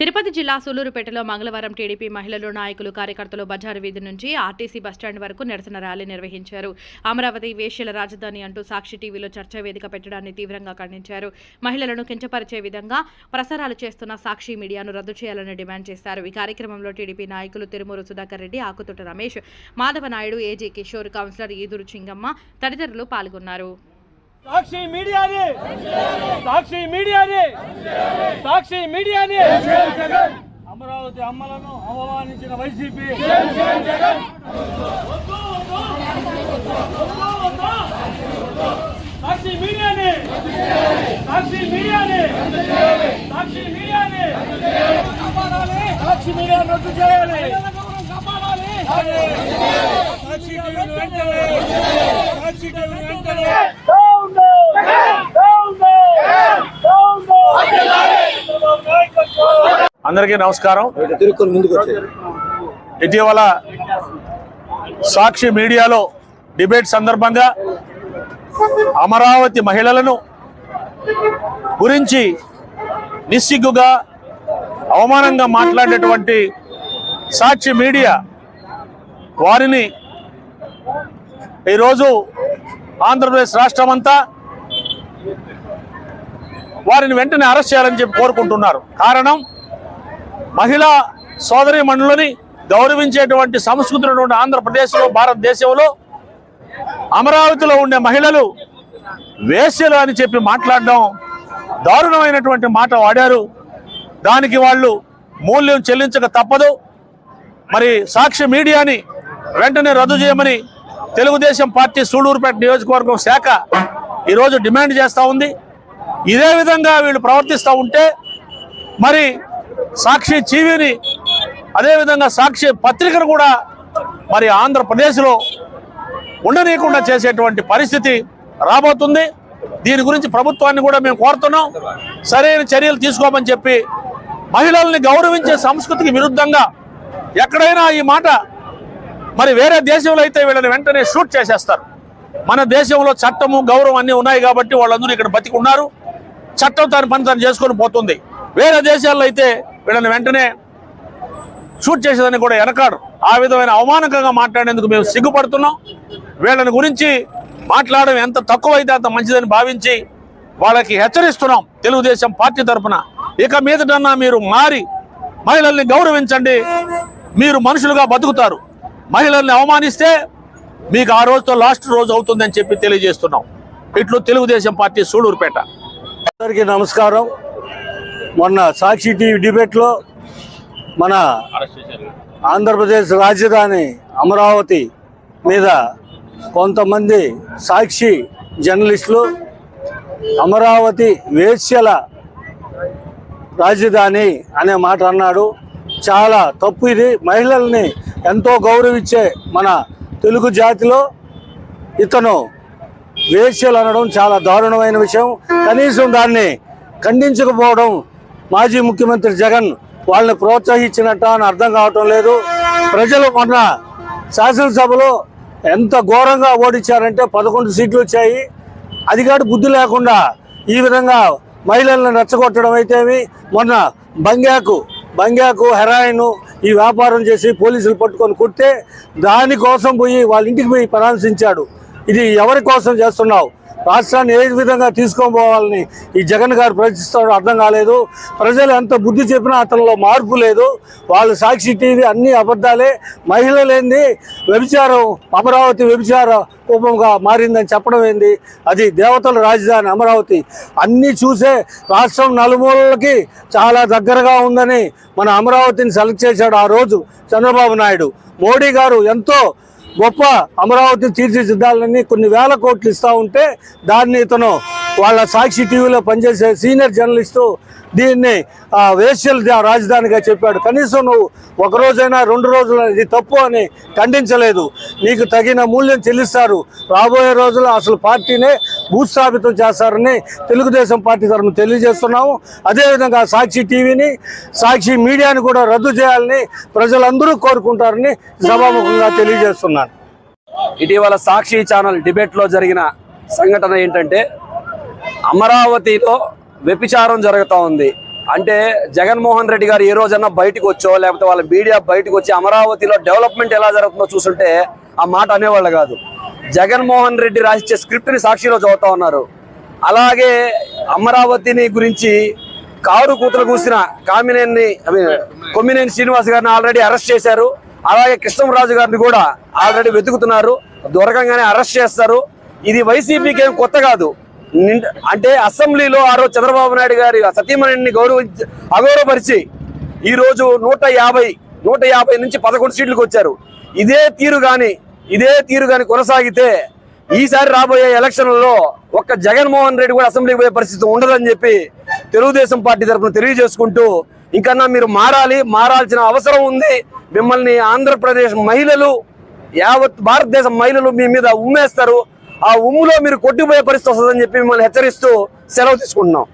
తిరుపతి జిల్లా సూలూరుపేటలో మంగళవారం టీడీపీ మహిళలు నాయకులు కార్యకర్తలు బజారు వీధి నుంచి ఆర్టీసీ బస్టాండ్ వరకు నిరసన ర్యాలీ నిర్వహించారు. అమరావతి వేశ్యల రాజధాని అంటూ సాక్షి టీవీలో చర్చా వేదిక పెట్టడాన్ని తీవ్రంగా ఖండించారు. మహిళలను కించపరిచే విధంగా ప్రసారాలు చేస్తున్న సాక్షి మీడియాను రద్దు చేయాలని డిమాండ్ చేశారు. ఈ కార్యక్రమంలో టీడీపీ నాయకులు తిరుమూరు సుధాకర్ రెడ్డి ఆకుతుట రమేష్ మాధవ నాయుడు ఏజీ కిషోర్ కౌన్సిలర్ ఈదురు చింగమ్మ తదితరులు పాల్గొన్నారు. సాక్షి మీడియాని. సాక్షి మీడియాని. సాక్షి మీడియాని. అమరావతి అమ్మలను అవమానించిన వైసీపీ. సాక్షి మీడియాని. సాక్షి మీడియాని. సాక్షి మీడియాని. సాక్షి మీడియా రద్దు చేయాలి. సాక్షి సాక్షి టీవీని వెంటనే అందరికీ నమస్కారం. ఇటీవల సాక్షి మీడియాలో డిబేట్ సందర్భంగా అమరావతి మహిళలను గురించి నిస్సిగ్గుగా అవమానంగా మాట్లాడేటువంటి సాక్షి మీడియా వారిని ఈరోజు ఆంధ్రప్రదేశ్ రాష్ట్రం అంతా వారిని వెంటనే అరెస్ట్ చేయాలని చెప్పి కోరుకుంటున్నారు. కారణం మహిళా సోదరి మండలిని గౌరవించేటువంటి సంస్కృతి ఉన్నటువంటి ఆంధ్రప్రదేశ్లో భారతదేశంలో అమరావతిలో ఉండే మహిళలు వేశ్యలు అని చెప్పి మాట్లాడడం దారుణమైనటువంటి మాట వాడారు. దానికి వాళ్ళు మూల్యం చెల్లించక తప్పదు. మరి సాక్షి మీడియాని వెంటనే రద్దు చేయమని తెలుగుదేశం పార్టీ సూళూరుపేట నియోజకవర్గం శాఖ ఈరోజు డిమాండ్ చేస్తూ ఉంది. ఇదే విధంగా వీళ్ళు ప్రవర్తిస్తూ ఉంటే మరి సాక్షి టీవీని అదేవిధంగా సాక్షి పత్రికను కూడా మరి ఆంధ్రప్రదేశ్లో ఉండనీయకుండా చేసేటువంటి పరిస్థితి రాబోతుంది. దీని గురించి ప్రభుత్వాన్ని కూడా మేము కోరుతున్నాం. సరైన చర్యలు తీసుకోమని చెప్పి మహిళల్ని గౌరవించే సంస్కృతికి విరుద్ధంగా ఎక్కడైనా ఈ మాట మరి వేరే దేశంలో అయితే వీళ్ళని వెంటనే షూట్ చేసేస్తారు. మన దేశంలో చట్టము గౌరవం అన్నీ ఉన్నాయి కాబట్టి వాళ్ళందరూ ఇక్కడ బతికి ఉన్నారు. చట్టం తన పని తను చేసుకొని పోతుంది. వేరే దేశాల్లో అయితే వీళ్ళని వెంటనే షూట్ చేసేదని కూడా వెనకాడు. ఆ విధమైన అవమానకంగా మాట్లాడేందుకు మేము సిగ్గుపడుతున్నాం. వీళ్ళని గురించి మాట్లాడడం ఎంత తక్కువైతే అంత మంచిదని భావించి వాళ్ళకి హెచ్చరిస్తున్నాం తెలుగుదేశం పార్టీ తరఫున ఇక మీదటన్నా మీరు మారి మహిళల్ని గౌరవించండి. మీరు మనుషులుగా బతుకుతారు. మహిళల్ని అవమానిస్తే మీకు ఆ రోజుతో లాస్ట్ రోజు అవుతుందని చెప్పి తెలియజేస్తున్నాం. ఇట్లు తెలుగుదేశం పార్టీ సూళూరుపేట అందరికీ నమస్కారం. మొన్న సాక్షి టీవీ డిబేట్లో మన ఆంధ్రప్రదేశ్ రాజధాని అమరావతి మీద కొంతమంది సాక్షి జర్నలిస్టులు అమరావతి వేశ్యల రాజధాని అనే మాట అన్నాడు. చాలా తప్పు ఇది. మహిళల్ని ఎంతో గౌరవించే మన తెలుగు జాతిలో ఇతను వేశ్యలు అనడం చాలా దారుణమైన విషయం. కనీసం దాన్ని ఖండించకపోవడం మాజీ ముఖ్యమంత్రి జగన్ వాళ్ళని ప్రోత్సహించినట్ట అని అర్థం కావటం లేదు. ప్రజలు మొన్న శాసనసభలో ఎంత ఘోరంగా ఓడించారంటే పదకొండు సీట్లు వచ్చాయి. అది కాదు బుద్ధి లేకుండా ఈ విధంగా మహిళలను రెచ్చగొట్టడం అయితేమి మొన్న బంగ్యాకు బంగ్యాకు హెరాయిన్ ఈ వ్యాపారం చేసి పోలీసులు పట్టుకొని కుట్టే దానికోసం పోయి వాళ్ళ ఇంటికి పోయి పరామర్శించాడు. ఇది ఎవరి కోసం చేస్తున్నావు? రాష్ట్రాన్ని ఏ విధంగా తీసుకొని పోవాలని ఈ జగన్ గారు ప్రయత్నిస్తాడో అర్థం కాలేదు. ప్రజలు ఎంత బుద్ధి చెప్పినా అతనిలో మార్పు లేదు. వాళ్ళు సాక్షి టీవీ అన్ని అబద్ధాలే. మహిళలేంది వ్యభిచారం అమరావతి వ్యభిచార రూపంగా మారిందని చెప్పడం ఏంది? అది దేవతల రాజధాని అమరావతి. అన్నీ చూసే రాష్ట్రం నలుమూలలకి చాలా దగ్గరగా ఉందని మన అమరావతిని సెలెక్ట్ చేశాడు ఆ రోజు చంద్రబాబు నాయుడు. మోడీ గారు ఎంతో గొప్ప అమరావతి తీర్చిదిద్దాలని కొన్ని వేల కోట్లు ఇస్తా ఉంటే దాన్ని ఇతను వాళ్ళ సాక్షి టీవీలో పనిచేసే సీనియర్ జర్నలిస్టు దీన్ని ఆ, రాజధానిగా చెప్పాడు. కనీసం నువ్వు ఒక రోజైనా రెండు రోజులు ఇది తప్పు అని ఖండించలేదు. నీకు తగిన మూల్యం చెల్లిస్తారు. రాబోయే రోజుల్లో అసలు పార్టీనే భూస్థాపితం చేస్తారని తెలుగుదేశం పార్టీ తరఫున తెలియజేస్తున్నాము. అదేవిధంగా సాక్షి టీవీని సాక్షి మీడియాని కూడా రద్దు చేయాలని ప్రజలందరూ కోరుకుంటారని సభాముఖంగా తెలియజేస్తున్నాను. ఇటీవల సాక్షి ఛానల్ డిబేట్లో జరిగిన సంఘటన ఏంటంటే అమరావతిలో వ్యభిచారం జరుగుతూ ఉంది. అంటే జగన్మోహన్ రెడ్డి గారు ఏ రోజన్నా బయటకు వచ్చో లేకపోతే వాళ్ళ మీడియా బయటకు వచ్చి అమరావతిలో డెవలప్మెంట్ ఎలా జరుగుతుందో చూస్తుంటే ఆ మాట అనేవాళ్ళు కాదు. జగన్మోహన్ రెడ్డి రాసిచ్చే స్క్రిప్ట్ని సాక్షిలో చదువుతా ఉన్నారు. అలాగే అమరావతిని గురించి కారు కూతురు కూసిన కామినేని కొమ్మినేని శ్రీనివాస్ గారిని ఆల్రెడీ అరెస్ట్ చేశారు. అలాగే కృష్ణంరాజు గారిని కూడా ఆల్రెడీ వెతుకుతున్నారు. దొరకంగానే అరెస్ట్ చేస్తారు. ఇది వైసీపీకి ఏం కొత్త కాదు. అంటే అసెంబ్లీలో ఆ రోజు చంద్రబాబు నాయుడు గారి సతీమణిని గౌరవించి అగౌరవపరిచి ఈరోజు నూట యాభై నూట యాభై నుంచి పదకొండు సీట్లకు వచ్చారు. ఇదే తీరు కానీ ఇదే తీరు కానీ కొనసాగితే ఈసారి రాబోయే ఎలక్షన్లలో ఒక్క జగన్మోహన్ రెడ్డి కూడా అసెంబ్లీకి పోయే పరిస్థితి ఉండదని చెప్పి తెలుగుదేశం పార్టీ తరఫున తెలియజేసుకుంటూ ఇంకన్నా మీరు మారాలి మారాల్సిన అవసరం ఉంది. మిమ్మల్ని ఆంధ్రప్రదేశ్ మహిళలు యావత్ భారతదేశం మహిళలు మీ మీద ఉమ్మేస్తారు. ఆ ఉమ్ములో మీరు కొట్టిపోయే పరిస్థితి వస్తుందని చెప్పి మిమ్మల్ని హెచ్చరిస్తూ సెలవు తీసుకుంటున్నాం.